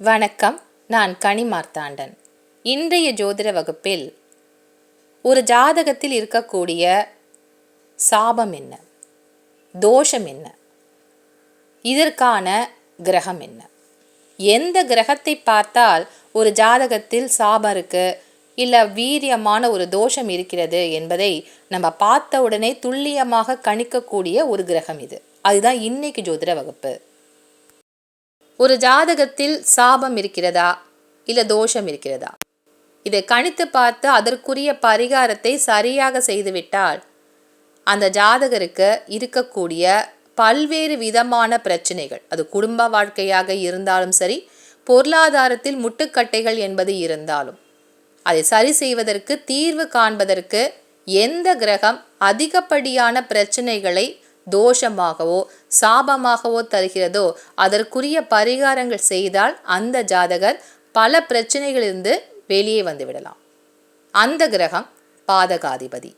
வணக்கம். நான் கனிமார்த்தாண்டன் இன்றைய ஜோதிட வகுப்பில் ஒரு ஜாதகத்தில் இருக்கக்கூடிய சாபம் என்ன? தோஷம் என்ன? இதற்கான கிரகம் என்ன? எந்த கிரகத்தை பார்த்தால் ஒரு ஜாதகத்தில் சாபம் இருக்குது இல்லை வீரியமான ஒரு தோஷம் இருக்கிறது என்பதை நம்ம பார்த்த உடனே துல்லியமாக கணிக்கக்கூடிய ஒரு கிரகம் இது. அதுதான் இன்னைக்கு ஜோதிட வகுப்பு. ஒரு ஜாதகத்தில் சாபம் இருக்கிறதா? இல்லை தோஷம் இருக்கிறதா? இதை கணித்து பார்த்து அதற்குரிய பரிகாரத்தை சரியாக செய்துவிட்டால் அந்த ஜாதகருக்கு இருக்கக்கூடிய பல்வேறு விதமான பிரச்சனைகள் அது குடும்ப வாழ்க்கையாக இருந்தாலும் சரி பொருளாதாரத்தில் முட்டுக்கட்டைகள் என்பது இருந்தாலும் அதை சரி செய்வதற்கு தீர்வு காண்பதற்கு எந்த கிரகம் அதிகப்படியான பிரச்சனைகளை தோஷமாகவோ சாபமாகவோ தருகிறதோ அதற்குரிய பரிகாரங்கள் செய்தால் அந்த ஜாதகர் பல பிரச்சனைகளிலிருந்து வெளியே வந்து விடலாம் அந்த கிரகம் பாதகாதிபதி.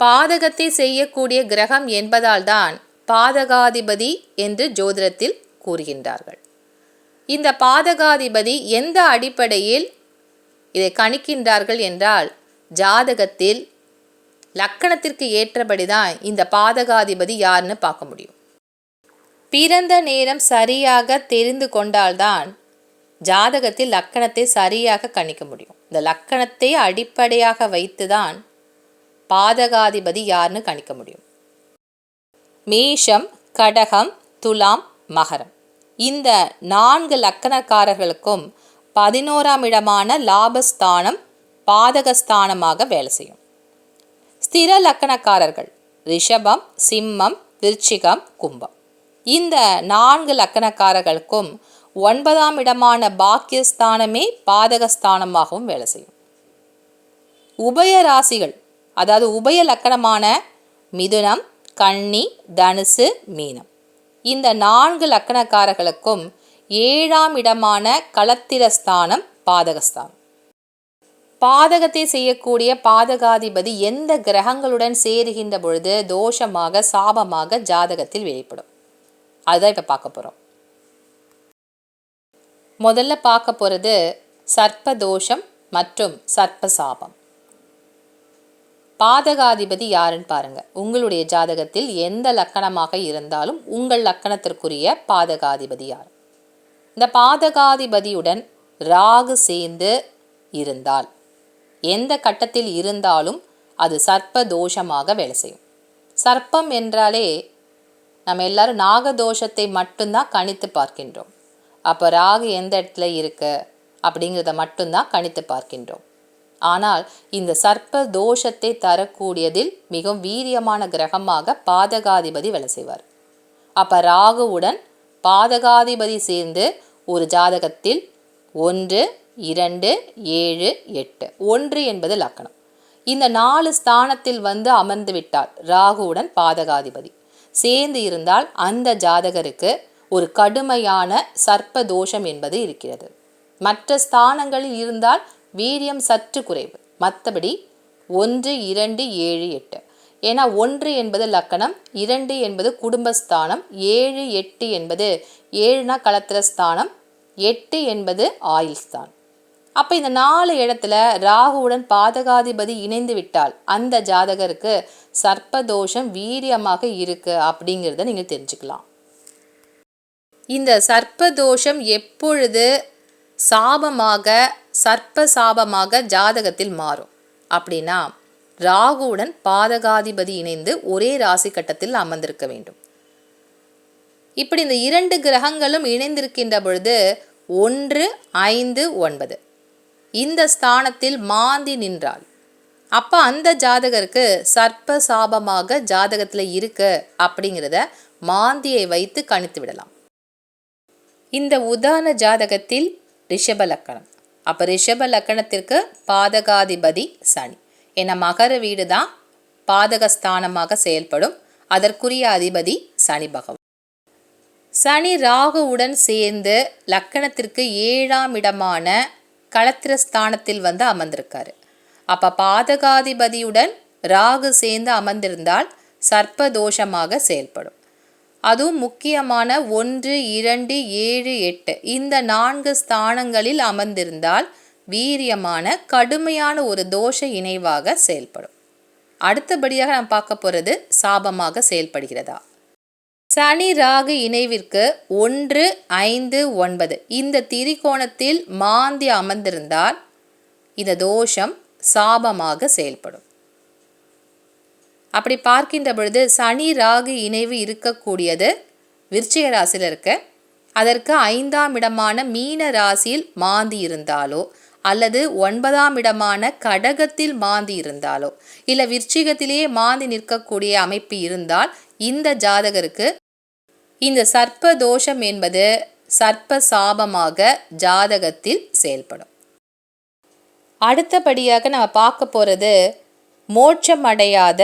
பாதகத்தை செய்யக்கூடிய கிரகம் என்பதால்தான் பாதகாதிபதி என்று ஜோதிடத்தில் கூறுகின்றார்கள். இந்த பாதகாதிபதி எந்த அடிப்படையில் இதை கணிக்கின்றார்கள் என்றால் ஜாதகத்தில் லக்கணத்திற்கு ஏற்றபடிதான் இந்த பாதகாதிபதி யாருன்னு பார்க்க முடியும். பிறந்த நேரம் சரியாக தெரிந்து கொண்டால்தான் ஜாதகத்தில் லக்கணத்தை சரியாக கணிக்க முடியும். இந்த லக்கணத்தை அடிப்படையாக வைத்துதான் பாதகாதிபதி யாருன்னு கணிக்க முடியும். மேஷம் கடகம் துலாம் மகரம். இந்த நான்கு லக்கணக்காரர்களுக்கும் பதினோராம் இடமான லாபஸ்தானம் பாதகஸ்தானமாக வேலை செய்யும். ஸ்திர லக்கணக்காரர்கள். ரிஷபம் சிம்மம் விருச்சிகம் கும்பம். இந்த நான்கு லக்கணக்காரர்களுக்கும் ஒன்பதாம் இடமான பாக்கியஸ்தானமே பாதகஸ்தானமாகவும் வேலை செய்யும். உபய ராசிகள் அதாவது உபய லக்கணமான மிதுனம் கன்னி தனுசு மீனம். இந்த நான்கு லக்கணக்காரர்களுக்கும் ஏழாம் இடமான களத்திரஸ்தானம் பாதகஸ்தானம். பாதகத்தை செய்யக்கூடிய பாதகாதிபதி எந்த கிரகங்களுடன் சேருகின்ற பொழுது தோஷமாக சாபமாக ஜாதகத்தில் வெளிப்படும். அதுதான் இப்போ பார்க்க போகிறோம் முதல்ல பார்க்க போகிறது சர்ப்ப தோஷம் மற்றும் சர்ப்ப சாபம் பாதகாதிபதி யாருன்னு பாருங்க. உங்களுடைய ஜாதகத்தில் எந்த லக்கணமாக இருந்தாலும் உங்கள் லக்கணத்திற்குரிய பாதகாதிபதி யார்? இந்த பாதகாதிபதியுடன் ராகு சேர்ந்து இருந்தால் எந்த கட்டத்தில் இருந்தாலும் அது சர்ப்ப தோஷமாக வேலை செய்யும். சர்ப்பம் என்றாலே நம்ம எல்லாரும் நாகதோஷத்தை மட்டும்தான் கணித்து பார்க்கின்றோம். அப்போ ராகு எந்த இடத்துல இருக்கு அப்படிங்கிறத மட்டும்தான் கணித்து பார்க்கின்றோம். ஆனால் இந்த சர்ப்ப தோஷத்தை தரக்கூடியதில் மிகவும் வீரியமான கிரகமாக பாதகாதிபதி வேலை செய்வார். அப்போ ராகுவுடன் பாதகாதிபதி சேர்ந்து ஒரு ஜாதகத்தில் ஒன்று இரண்டு ஏழு எட்டு. ஒன்று என்பது லக்கணம். இந்த நாலு ஸ்தானத்தில் வந்து அமர்ந்து விட்டால் ராகுவுடன் பாதகாதிபதி. சேர்ந்து இருந்தால் அந்த ஜாதகருக்கு ஒரு கடுமையான சர்ப்ப தோஷம் என்பது இருக்கிறது. மற்ற ஸ்தானங்களில் இருந்தால் வீரியம் சற்று குறைவு. மற்றபடி ஒன்று இரண்டு ஏழு எட்டு. ஏன்னா ஒன்று என்பது லக்கணம் இரண்டு என்பது குடும்பஸ்தானம் ஏழு எட்டு என்பது ஏழுனா களத்திரஸ்தானம் எட்டு என்பது ஆயுள் ஸ்தானம் அப்போ இந்த நாலு இடத்துல ராகுவுடன் பாதகாதிபதி இணைந்து விட்டால் அந்த ஜாதகருக்கு சர்ப்பதோஷம் வீரியமாக இருக்கு அப்படிங்கிறத நீங்கள் தெரிஞ்சுக்கலாம். இந்த சர்ப்பதோஷம் எப்பொழுது சாபமாக சர்ப்ப சாபமாக ஜாதகத்தில் மாறும்? அப்படின்னா ராகுவுடன் பாதகாதிபதி இணைந்து ஒரே ராசி கட்டத்தில் அமர்ந்திருக்க வேண்டும். இப்படி இந்த இரண்டு கிரகங்களும் இணைந்திருக்கின்ற பொழுது ஒன்று ஐந்து ஒன்பது. இந்த ஸ்தானத்தில் மாந்தி நின்றாள். அப்போ அந்த ஜாதகருக்கு சர்ப்ப சாபமாக ஜாதகத்தில் இருக்கு அப்படிங்கிறத மாந்தியை வைத்து கணித்து விடலாம். இந்த உதாரண ஜாதகத்தில் ரிஷப லக்கணம். அப்போ ரிஷப லக்கணத்திற்கு பாதகாதிபதி சனி. ஏன்னா மகர வீடு தான் பாதகஸ்தானமாக செயல்படும். அதற்குரிய அதிபதி சனி பகவான். சனி ராகுவுடன் சேர்ந்து லக்கணத்திற்கு ஏழாம் இடமான களத்திர ஸ்தானத்தில் வந்து அமர்ந்திருக்காரு. அப்போ பாதகாதிபதியுடன் ராகு சேர்ந்து அமர்ந்திருந்தால் சர்ப்ப தோஷமாக செயல்படும். அதுவும் முக்கியமான ஒன்று இரண்டு ஏழு எட்டு இந்த நான்கு ஸ்தானங்களில் அமர்ந்திருந்தால் வீரியமான கடுமையான ஒரு தோஷ இணைவாக செயல்படும். அடுத்தபடியாக நாம் பார்க்க போகிறது சாபமாக செயல்படுகிறதா? சனி ராகு இணைவிற்கு ஒன்று ஐந்து ஒன்பது. இந்த திரிகோணத்தில் மாந்தி அமர்ந்திருந்தால் இந்த தோஷம் சாபமாக செயல்படும். அப்படி பார்க்கின்ற பொழுது சனி ராகு இணைவு இருக்கக்கூடியது விருச்சிக ராசியில் இருக்க அதற்கு ஐந்தாம் இடமான மீன ராசியில் மாந்தி இருந்தாலோ அல்லது ஒன்பதாம் இடமான கடகத்தில் மாந்தி இருந்தாலோ இல்லை விருச்சிகத்திலேயே மாந்தி நிற்கக்கூடிய அமைப்பு இருந்தால் இந்த ஜாதகருக்கு இந்த சர்ப்ப தோஷம் என்பது சர்ப்ப சாபமாக ஜாதகத்தில் செயல்படும். அடுத்தபடியாக நம்ம பார்க்க போகிறது மோட்சம் அடையாத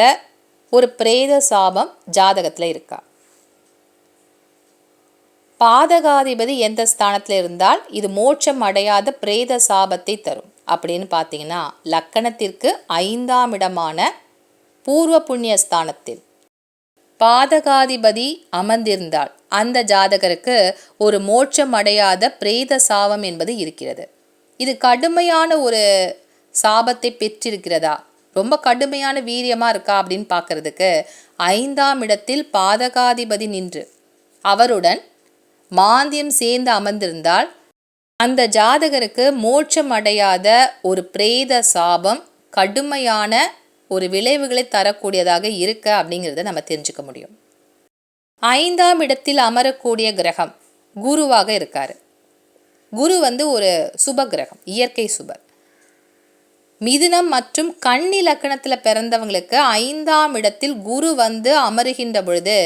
ஒரு பிரேத சாபம் ஜாதகத்தில் இருக்கா? பாதகாதிபதி எந்த ஸ்தானத்தில் இருந்தால் இது மோட்சம் அடையாத பிரேத சாபத்தை தரும். அப்படின்னு பார்த்தீங்கன்னா லக்கணத்திற்கு ஐந்தாம் இடமான பூர்வ புண்ணிய ஸ்தானத்தில். பாதகாதிபதி அமர்ந்திருந்தால் அந்த ஜாதகருக்கு ஒரு மோட்சம் அடையாத பிரேத சாபம் என்பது இருக்கிறது. இது கடுமையான ஒரு சாபத்தை பெற்றிருக்கிறதா? ரொம்ப கடுமையான வீரியமாக இருக்கா அப்படின்னு பார்க்கறதுக்கு ஐந்தாம் இடத்தில் பாதகாதிபதி நின்று அவருடன் மாந்தியம் சேர்ந்து அமர்ந்திருந்தால் அந்த ஜாதகருக்கு மோட்சம் அடையாத ஒரு பிரேத சாபம் கடுமையான ஒரு விளைவுகளை தரக்கூடியதாக இருக்க அப்படிங்கிறத நம்ம தெரிஞ்சுக்க முடியும். ஐந்தாம் இடத்தில் அமரக்கூடிய கிரகம் குருவாக இருக்கார். குரு வந்து ஒரு சுப கிரகம் இயற்கை சுபர் மிதுனம் மற்றும் கன்னி லக்கணத்தில் பிறந்தவங்களுக்கு ஐந்தாம் இடத்தில் குரு வந்து அமருகின்ற பொழுது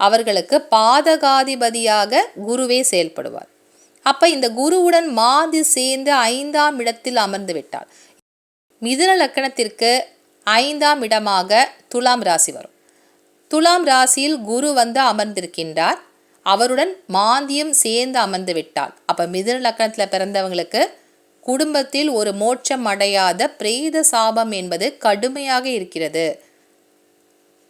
அவர்களுக்கு பாதகாதிபதியாக குருவே செயல்படுவார். அப்போ இந்த குருவுடன் மாதி சேர்ந்து ஐந்தாம் இடத்தில் அமர்ந்து விட்டார். மிதுன லக்கணத்திற்கு ஐந்தாம் இடமாக துலாம் ராசி வரும். துலாம் ராசியில் குரு வந்து அமர்ந்திருக்கின்றார். அவருடன் மாந்தியம் சேர்ந்து அமர்ந்து விட்டால் அப்போ மிதுன லக்கணத்தில் பிறந்தவங்களுக்கு குடும்பத்தில் ஒரு மோட்சம் அடையாத பிரேத சாபம் என்பது கடுமையாக இருக்கிறது.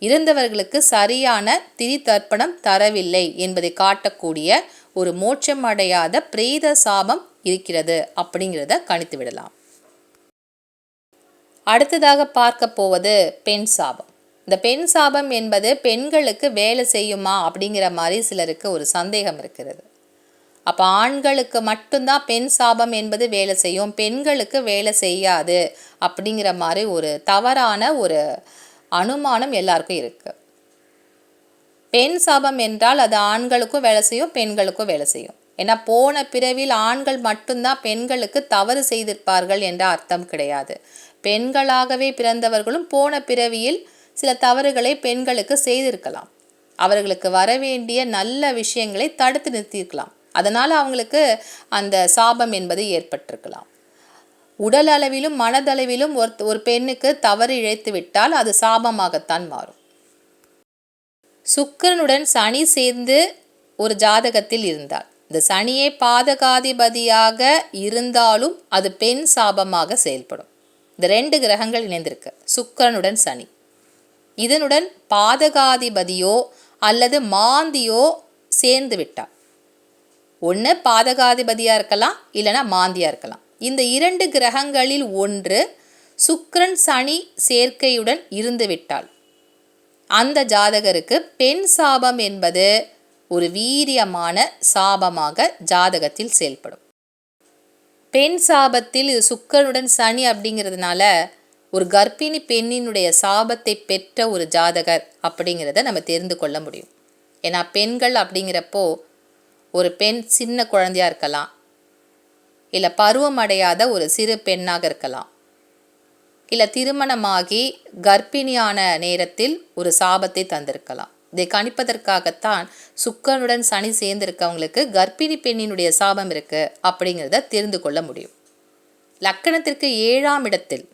இருந்தவர்களுக்கு சரியான திரி தர்ப்பணம் தரவில்லை என்பதை காட்டக்கூடிய ஒரு மோட்சம் அடையாத பிரேத சாபம் இருக்கிறது அப்படிங்கிறத கணித்து விடலாம். அடுத்ததாக பார்க்க போவது பெண் சாபம். இந்த பெண் சாபம் என்பது பெண்களுக்கு வேலை செய்யுமா அப்படிங்கிற மாதிரி சிலருக்கு ஒரு சந்தேகம் இருக்கிறது. அப்போ ஆண்களுக்கு மட்டும்தான் பெண் சாபம் என்பது வேலை செய்யும் பெண்களுக்கு வேலை செய்யாது அப்படிங்கிற மாதிரி ஒரு தவறான ஒரு அனுமானம் எல்லாருக்கும் இருக்குது பெண் சாபம் என்றால் அது ஆண்களுக்கும் வேலை செய்யும் பெண்களுக்கும் வேலை செய்யும். ஏன்னா போன பிறவில் ஆண்கள் மட்டும்தான் பெண்களுக்கு தவறு செய்திருப்பார்கள் என்ற அர்த்தம் கிடையாது. பெண்களாகவே பிறந்தவர்களும் போன பிறவியில் சில தவறுகளை பெண்களுக்கு செய்திருக்கலாம். அவர்களுக்கு வரவேண்டிய நல்ல விஷயங்களை தடுத்து நிறுத்தியிருக்கலாம். அதனால் அவங்களுக்கு அந்த சாபம் என்பது ஏற்பட்டிருக்கலாம். உடல் அளவிலும் மனதளவிலும் ஒரு ஒரு பெண்ணுக்கு தவறு இழைத்து விட்டால் அது சாபமாகத்தான் மாறும். சுக்கரனுடன் சனி சேர்ந்து ஒரு ஜாதகத்தில் இருந்தால் இந்த சனியை பாதகாதிபதியாக இருந்தாலும் அது பெண் சாபமாக செயல்படும். இந்த ரெண்டு கிரகங்கள் இணைந்திருக்கு. சுக்கரனுடன் சனி. இதனுடன் பாதகாதிபதியோ அல்லது மாந்தியோ சேர்ந்து விட்டார். ஒன்று பாதகாதிபதியாக இருக்கலாம் இல்லைனா மாந்தியாக இருக்கலாம். இந்த இரண்டு கிரகங்களில் ஒன்று சுக்ரன் சனி சேர்க்கையுடன் இருந்துவிட்டால் அந்த ஜாதகருக்கு பெண் சாபம் என்பது ஒரு வீரியமான சாபமாக ஜாதகத்தில் செயல்படும். பெண் சாபத்தில் இது சுக்கரனுடன் சனி அப்படிங்கிறதுனால ஒரு கர்ப்பிணி பெண்ணினுடைய சாபத்தை பெற்ற ஒரு ஜாதகர் அப்படிங்கிறத நம்ம தெரிந்து கொள்ள முடியும். ஏன்னா பெண்கள் அப்படிங்கிறப்போ ஒரு பெண் சின்ன குழந்தையாக இருக்கலாம். இல்லை பருவமடையாத ஒரு சிறு பெண்ணாக இருக்கலாம். இல்லை திருமணமாகி கர்ப்பிணியான நேரத்தில் ஒரு சாபத்தை தந்திருக்கலாம். இதை கணிப்பதற்காகத்தான் சுக்கனுடன் சனி சேர்ந்திருக்கவங்களுக்கு கர்ப்பிணி பெண்ணினுடைய சாபம் இருக்கு அப்படிங்கிறத தெரிந்து கொள்ள முடியும். லக்கணத்திற்கு ஏழாம் இடத்தில்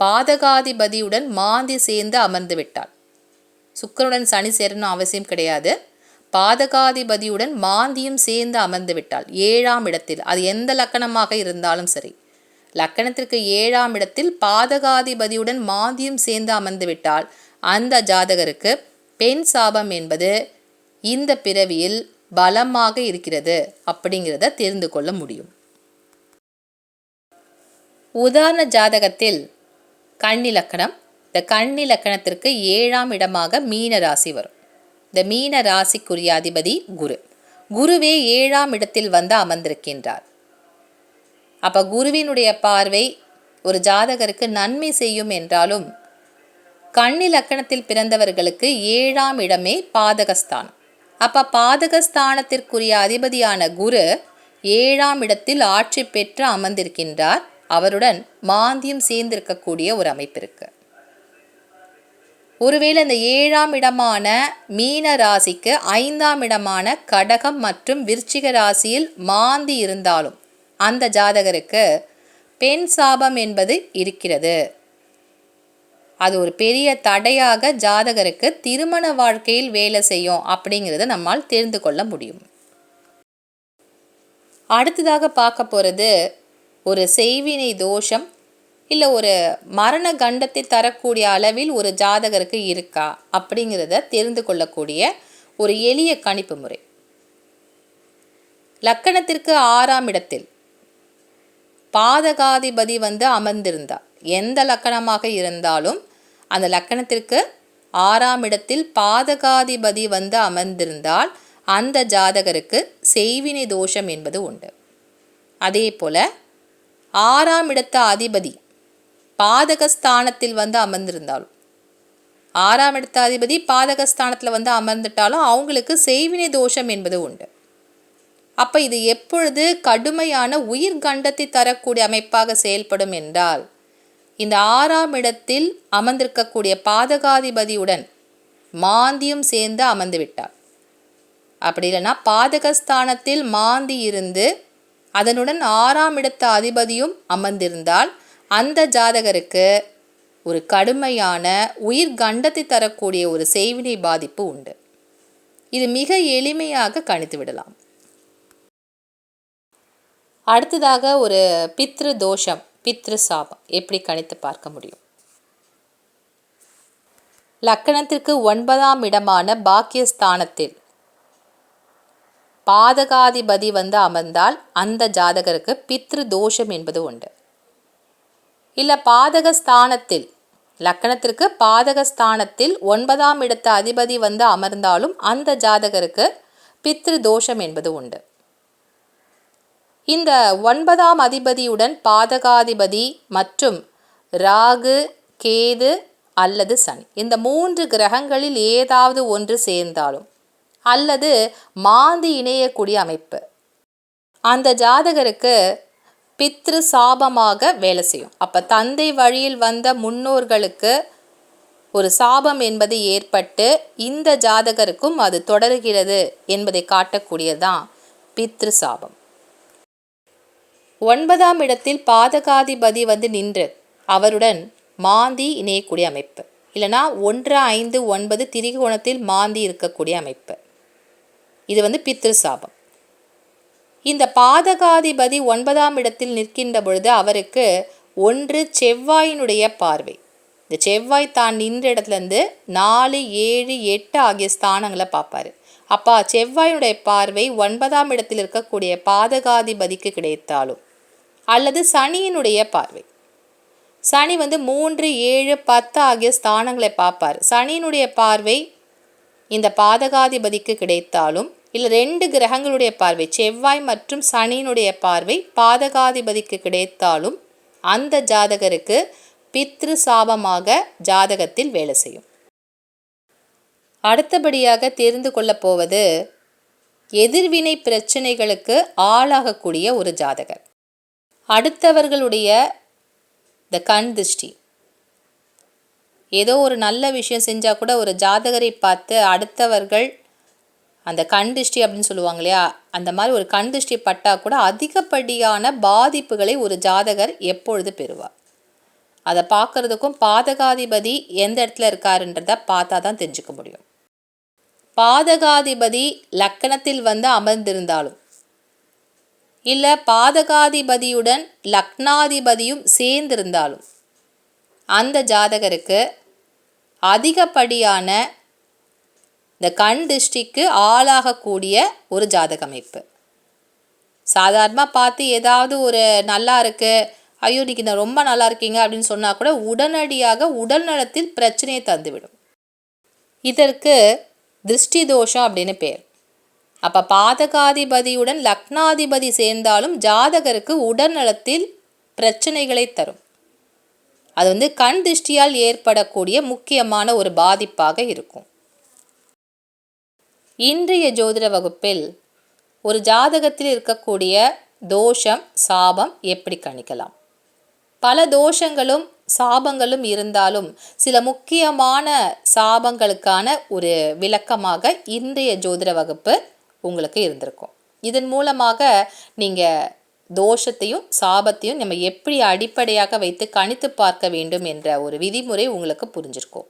பாதகாதிபதியுடன் மாந்தி சேர்ந்து அமர்ந்து விட்டாள். சுக்கரனுடன் சனி சேரணும் அவசியம் கிடையாது. பாதகாதிபதியுடன் மாந்தியும் சேர்ந்து அமர்ந்து விட்டாள். ஏழாம் இடத்தில். அது எந்த லக்கணமாக இருந்தாலும் சரி. லக்கணத்திற்கு ஏழாம் இடத்தில் பாதகாதிபதியுடன் மாந்தியும் சேர்ந்து அமர்ந்து விட்டால் அந்த ஜாதகருக்கு பெண் சாபம் என்பது இந்த பிறவியில் பலமாக இருக்கிறது அப்படிங்கிறத தெரிந்து கொள்ள முடியும். உதாரண ஜாதகத்தில் கண்ணிலக்கணம் இந்த கண்ணிலக்கணத்திற்கு ஏழாம் இடமாக மீன ராசி வரும். இந்த மீன ராசிக்குரிய அதிபதி குரு. குருவே ஏழாம் இடத்தில் வந்து அமர்ந்திருக்கின்றார். அப்போ குருவினுடைய பார்வை ஒரு ஜாதகருக்கு நன்மை செய்யும் என்றாலும் கண்ணிலக்கணத்தில் பிறந்தவர்களுக்கு ஏழாம் இடமே பாதகஸ்தானம். அப்போ பாதகஸ்தானத்திற்குரிய அதிபதியான குரு ஏழாம் இடத்தில் ஆட்சி பெற்று அமர்ந்திருக்கின்றார். அவருடன் மாந்தியம் சேர்ந்திருக்கக்கூடிய ஒரு அமைப்பு இருக்கு. ஒருவேளை இந்த ஏழாம் இடமான மீன ராசிக்கு ஐந்தாம் இடமான கடகம் மற்றும் விருச்சிக ராசியில் மாந்தி இருந்தாலும் அந்த ஜாதகருக்கு பெண் சாபம் என்பது இருக்கிறது. அது ஒரு பெரிய தடையாக ஜாதகருக்கு திருமண வாழ்க்கையில் வேலை செய்யும் அப்படிங்கிறத நம்மால் தெரிந்து கொள்ள முடியும். அடுத்ததாக பார்க்க போகிறது ஒரு செய்வினை தோஷம் இல்லை ஒரு மரண கண்டத்தை தரக்கூடிய அளவில் ஒரு ஜாதகருக்கு இருக்கா அப்படிங்கிறத தெரிந்து கொள்ளக்கூடிய ஒரு எளிய கணிப்பு முறை. லக்கணத்திற்கு ஆறாம் இடத்தில் பாதகாதிபதி வந்து அமர்ந்திருந்தா எந்த லக்கணமாக இருந்தாலும் அந்த லக்கணத்திற்கு ஆறாம் இடத்தில் பாதகாதிபதி வந்து அமர்ந்திருந்தால் அந்த ஜாதகருக்கு செய்வினை தோஷம் என்பது உண்டு. அதே போல் ஆறாம் இடத்த அதிபதி பாதகஸ்தானத்தில் வந்து அமர்ந்திருந்தாலும் ஆறாம் இடத்த அதிபதி பாதகஸ்தானத்தில் வந்து அமர்ந்துட்டாலும் அவங்களுக்கு செய்வினை தோஷம் என்பது உண்டு. அப்போ இது எப்பொழுது கடுமையான உயிர் கண்டத்தை தரக்கூடிய அமைப்பாக செயல்படும் என்றால் இந்த ஆறாம் இடத்தில் அமர்ந்திருக்கக்கூடிய பாதகாதிபதியுடன் மாந்தியும் சேர்ந்து அமர்ந்து விட்டார். அப்படி இல்லைன்னா பாதகஸ்தானத்தில் மாந்தி இருந்து அதனுடன் ஆறாம் இடத்த அதிபதியும் அமர்ந்திருந்தால் அந்த ஜாதகருக்கு ஒரு கடுமையான உயிர் கண்டத்தை தரக்கூடிய ஒரு செய்வினை பாதிப்பு உண்டு. இது மிக எளிமையாக கணித்து விடலாம். அடுத்ததாக ஒரு பித்ரு தோஷம். பித்ரு சாபம் எப்படி கணித்து பார்க்க முடியும்? லக்கணத்திற்கு ஒன்பதாம் இடமான பாக்கியஸ்தானத்தில் பாதகாதிபதி வந்து அமர்ந்தால் அந்த ஜாதகருக்கு பித்ரு தோஷம் என்பது உண்டு. இல்லை பாதகஸ்தானத்தில் லக்கணத்திற்கு பாதகஸ்தானத்தில் ஒன்பதாம் இடத்து அதிபதி வந்து அமர்ந்தாலும் அந்த ஜாதகருக்கு பித்ரு தோஷம் என்பது உண்டு. இந்த ஒன்பதாம் அதிபதியுடன் பாதகாதிபதி மற்றும் ராகு கேது அல்லது சனி. இந்த மூன்று கிரகங்களில் ஏதாவது ஒன்று சேர்ந்தாலும் அல்லது மாந்தி இணையக்கூடிய அமைப்பு. அந்த ஜாதகருக்கு பித்ரு சாபமாக வேலை செய்யும். அப்போ தந்தை வழியில் வந்த முன்னோர்களுக்கு ஒரு சாபம் என்பது ஏற்பட்டு இந்த ஜாதகருக்கும் அது தொடர்கிறது என்பதை காட்டக்கூடியதான் பித்ரு சாபம். ஒன்பதாம் இடத்தில் பாதகாதிபதி வந்து நின்று அவருடன் மாந்தி இணையக்கூடிய அமைப்பு. இல்லைனா ஒன்று ஐந்து ஒன்பது திரிகோணத்தில் மாந்தி இருக்கக்கூடிய அமைப்பு. இது வந்து பித்ரு சாபம். இந்த பாதகாதிபதி ஒன்பதாம் இடத்தில் நிற்கின்ற பொழுது அவருக்கு ஒன்று செவ்வாயினுடைய பார்வை. இந்த செவ்வாய் தான் நின்ற இடத்துலேருந்து நாலு ஏழு எட்டு ஆகிய ஸ்தானங்களை பார்ப்பாரு. அப்பா செவ்வாயினுடைய பார்வை ஒன்பதாம் இடத்தில் இருக்கக்கூடிய பாதகாதிபதிக்கு கிடைத்தாலும் அல்லது சனியினுடைய பார்வை. சனி வந்து மூன்று ஏழு பத்து ஆகிய ஸ்தானங்களை பார்ப்பார். சனியினுடைய பார்வை இந்த பாதகாதிபதிக்கு கிடைத்தாலும் இல்லை ரெண்டு கிரகங்களுடைய பார்வை செவ்வாய் மற்றும் சனியினுடைய பார்வை பாதகாதிபதிக்கு கிடைத்தாலும் அந்த ஜாதகருக்கு பித்ரு சாபமாக ஜாதகத்தில் வேலை செய்யும். அடுத்தபடியாக தெரிந்து கொள்ளப் போவது எதிர்வினை பிரச்சனைகளுக்கு ஆளாகக்கூடிய ஒரு ஜாதகர். அடுத்தவர்களுடைய இந்த கண் திருஷ்டி. ஏதோ ஒரு நல்ல விஷயம் செஞ்சால் கூட ஒரு ஜாதகரை பார்த்து அடுத்தவர்கள் அந்த கண் திருஷ்டி அப்படின்னு சொல்லுவாங்க இல்லையா? அந்த மாதிரி ஒரு கண் திருஷ்டி பட்டால் கூட அதிகப்படியான பாதிப்புகளை ஒரு ஜாதகர் எப்பொழுது பெறுவார்? அதை பார்க்குறதுக்கும் பாதகாதிபதி எந்த இடத்துல இருக்காருன்றத பார்த்தா தான் தெரிஞ்சுக்க முடியும். பாதகாதிபதி லக்கணத்தில் வந்து அமர்ந்திருந்தாலும் இல்லை பாதகாதிபதியுடன் லக்னாதிபதியும் சேர்ந்திருந்தாலும். அந்த ஜாதகருக்கு அதிகப்படியான இந்த கண் திருஷ்டிக்கு ஆளாகக்கூடிய ஒரு ஜாதக அமைப்பு சாதாரணமாக பார்த்து ஏதாவது ஒரு நல்லா இருக்கு ஐயோ இன்னைக்கு நான் ரொம்ப நல்லா இருக்கீங்க அப்படின்னு சொன்னால் கூட உடனடியாக உடல் நலத்தில் பிரச்சனையை தந்துவிடும். இதற்கு திருஷ்டி தோஷம் அப்படின்னு பேர். அப்போ பாதகாதிபதியுடன் லக்னாதிபதி சேர்ந்தாலும் ஜாதகருக்கு உடல்நலத்தில் பிரச்சனைகளை தரும். அது வந்து கண் திருஷ்டியால் ஏற்படக்கூடிய முக்கியமான ஒரு பாதிப்பாக இருக்கும். இன்றைய ஜோதிட வகுப்பில் ஒரு ஜாதகத்தில் இருக்கக்கூடிய தோஷம் சாபம் எப்படி கணிக்கலாம்? பல தோஷங்களும் சாபங்களும் இருந்தாலும் சில முக்கியமான சாபங்களுக்கான ஒரு விளக்கமாக இன்றைய ஜோதிட வகுப்பு உங்களுக்கு இருந்திருக்கும். இதன் மூலமாக நீங்கள் தோஷத்தையும் சாபத்தையும் நம்ம எப்படி அடிப்படையாக வைத்து கணித்து பார்க்க வேண்டும் என்ற ஒரு விதிமுறை உங்களுக்கு புரிஞ்சிருக்கும்.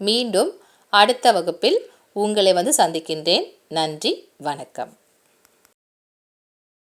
மீண்டும் அடுத்த வகுப்பில் உங்களை வந்து சந்திக்கின்றேன். நன்றி வணக்கம்.